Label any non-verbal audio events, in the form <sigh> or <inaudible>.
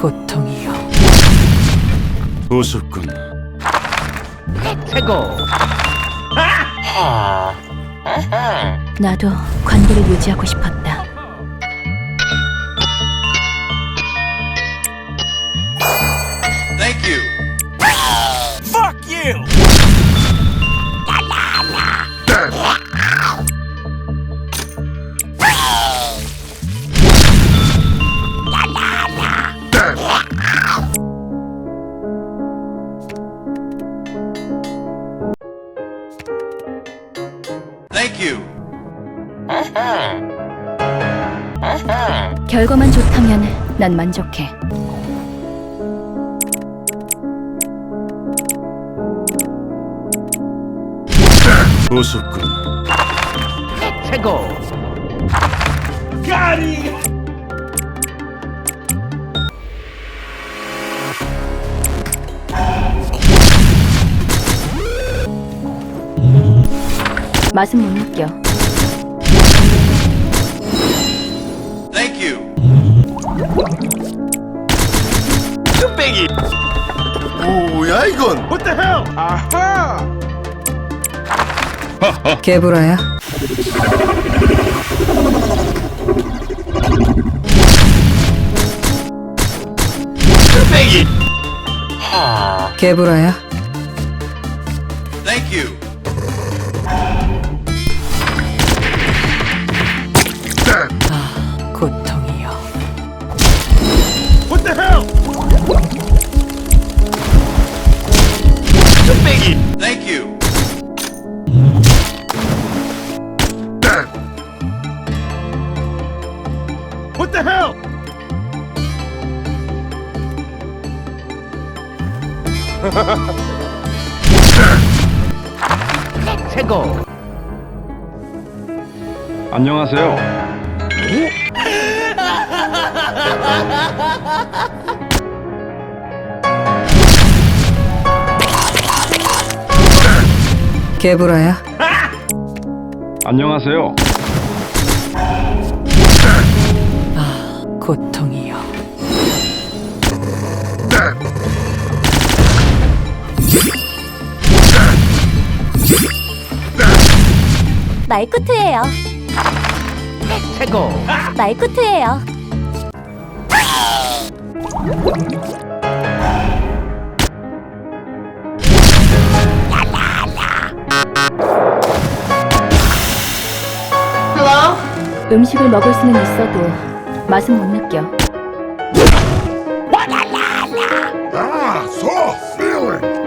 고통이요. 우습군. 나도 관계를 유지하고 싶었다. Thank you. Thank you. 결과만 좋다면 난 만족해. 우습군. 맛은 못 느껴. Thank you. 뭐야 이건? 개불아야. <laughs> 개불아야. Thank you. Thank you. 안녕하세요. 개불아야. 안녕하세요. 고통이요. 말쿠트예요. 최고. 말쿠트예요. 음식을 먹을 수는 있어도 맛은 못 느껴. Ah, so feeling.